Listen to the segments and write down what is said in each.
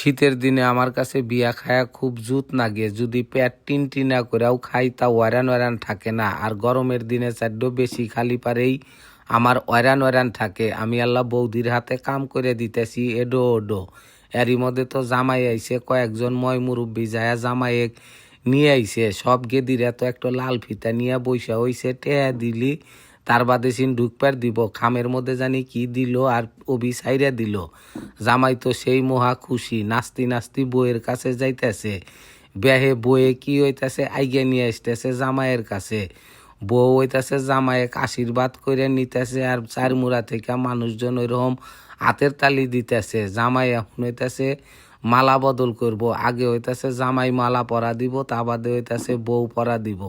শীতের দিনে আমার কাছে বিয়া খায়া খুব জুত লাগে যদি পেট টিন টিনা করেও খাই, তা ওয়ারান ওয়ারান থাকে না। আর গরমের দিনে চাড্ড বেশি খালি পারেই আমার ওয়ারান ওয়ারান থাকে। আমি আল্লাহ বৌদির হাতে কাম করে দিতেছি, এডো ওডো। এরই মধ্যে তো জামাই আইছে, কয়েকজন ময় মুরব্বী যায় জামাইয়েক নিয়ে আইছে। সব গেদিরা তো একটা লাল ফিতা নিয়ে বৈশা হইছে, টেয়া দিলি। তার বাদে সিন ঢুকপার দিব, খামের মধ্যে জানি কি দিল আর অবি সাইরা দিল। জামাই তো সেই মহা খুশি, নাস্তি নাস্তি বইয়ের কাছে যাইতেছে। ব্যাহে বইয়ে কি হইতাছে আইগে নিয়ে আসতেছে জামাইয়ের কাছে। বউ হইতাছে জামাইয়ের আশীর্বাদ করে নিতেছে আর চার মুড়া থেকে মানুষজন ওইরকম হাতের তালি দিতেছে। জামাই এখন হইতাছে মালা বদল করব, আগে হইতাছে জামাই মালা পরা দিব, তা বাদে হইতাছে বউ পরা দিব।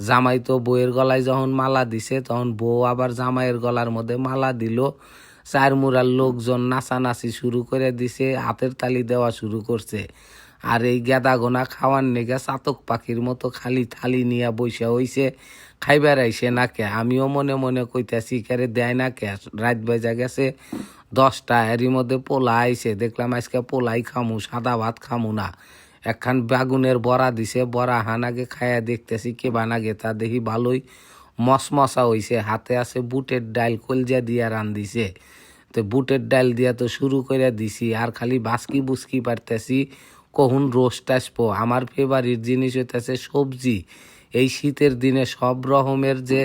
জামাই তো বউয়ের গলায় যখন মালা দিছে, তখন বউ আবার জামাইয়ের গলার মধ্যে মালা দিল। চার মুরার লোকজন নাচানাচি শুরু করে দিছে, হাতের তালি দেওয়া শুরু করছে। আর এই গেদা গোনা খাওয়ার নেগে চাতক পাখির মতো খালি থালি নিয়ে বসে হইছে। খাইবার আইসে না কে? আমিও মনে মনে কইতাছি কেরে দেয় না কে? রাত বাজা গেছে, দশটা এরই মধ্যে পোলা আইছে দেখলাম আজকে পোলাই খামু, সাদা ভাত খামু না। একখান বেগুনের বড়া দিছে বড়া হানাগে খায়া দেখতেছি কে বানাগে, তা দেখি ভালোই মশমশা হইছে, হাতে আছে বুটের ডাল কলজা দিয়া রান দিছে তো বুটের ডাল দিয়া তো শুরু করে দিছি, আর খালি বাসকি বুসকি পারতেছি, কহুন রোস্ট আসব। আমার ফেভারিট জিনিস হইতেছে সবজি। এই শীতের দিনে সব রকমের যে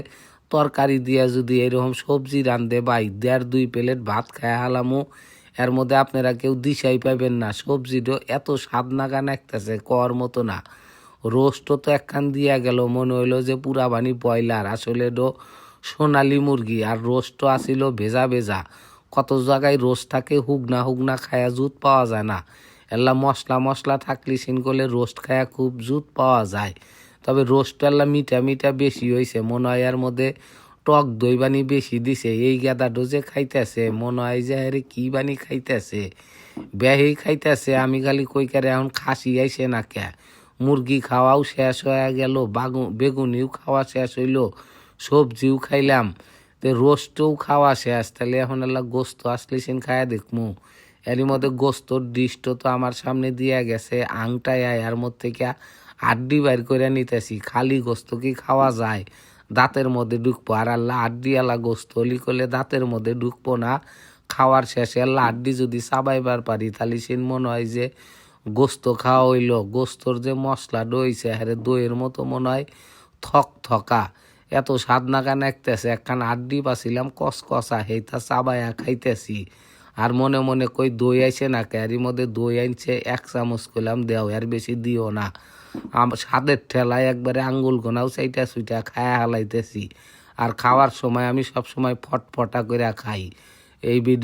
তরকারি দিয়া যদি এরকম সবজি রান্ধে বাই দেড় দুই প্লেট ভাত খায় হালামু। এর মধ্যে আপনারা কেউ দিশাই পাবেন না। সবজিটা এত স্বাদ নাগান একতেছে কর মতো না। রোস্টও তো একখান দিয়া গেল, মনে হইল যে পুরাবানি ব্রয়লার। আসলে ডো সোনালি মুরগি, আর রোস্টও আসিল ভেজা ভেজা। কত জায়গায় রোস্ট থাকে হুগনা হুগনা খায়া জুত পাওয়া যায় না। এল্লা মশলা মশলা থাকলে সিন করলে রোস্ট খায়া খুব জুত পাওয়া যায়। তবে রোস্ট এল্লা মিঠা মিঠা বেশি হয়েছে মনে হয় এর মধ্যে টক দই বানি বেশি দিছে, এই গাদা ডোজে খাইতেছে, মনে হয় যে আরে কি বানি খাইতেছে, বেহি খাইতেছে, আমি খালি কইকারে এখন খাসি আইসে না কে? মুরগি খাওয়াও শেষ হয়ে গেল, বাগু, বেগুনিও খাওয়া শেষ হইল, সবজিও খাইলাম, তো রোস্টও খাওয়া শেষ, তাহলে এখন এলা গোস্ত আসলে সেন খায়া দেখমু। এরই মধ্যে গোস্তর ডিষ্ট তো আমার সামনে দিয়া গেছে, আংটায় আয় আর মধ্যে থেকে আড্ডি বাইর করে নিতেছি, খালি গোস্ত কি খাওয়া যায়? দাঁতের মধ্যে ঢুকবো। আর আল্লাহ আড্ডি আলা গোস্ত হলি করলে দাঁতের মধ্যে ঢুকবো না। খাওয়ার শেষে আড্ডি যদি চাবাইবার পারি, তাহলে সেন মনে হয় যে গোস্ত খাওয়া হইল। গোস্তর যে মশলা দইছে হ্যারে দইয়ের মতো মনে হয় থক থকা। এত স্বাদ নাগান একতেছে। একখান আড্ডি পাছিলাম, কসকসা, হেইতা চাবাইয়া খাইতেছি। আর মনে মনে কই দই আইছে না ক্যারি মধ্যে দই আনছে, এক চামচ করলাম দেও, আর বেশি দিও না। স্বাদের ঠেলায় একবারে আঙ্গুল গোনাও সেইটা সুইটা খায়া হালাইতেছি। আর খাওয়ার সময় আমি সব সময় ফটফটা করে খাই। এই ভিডিও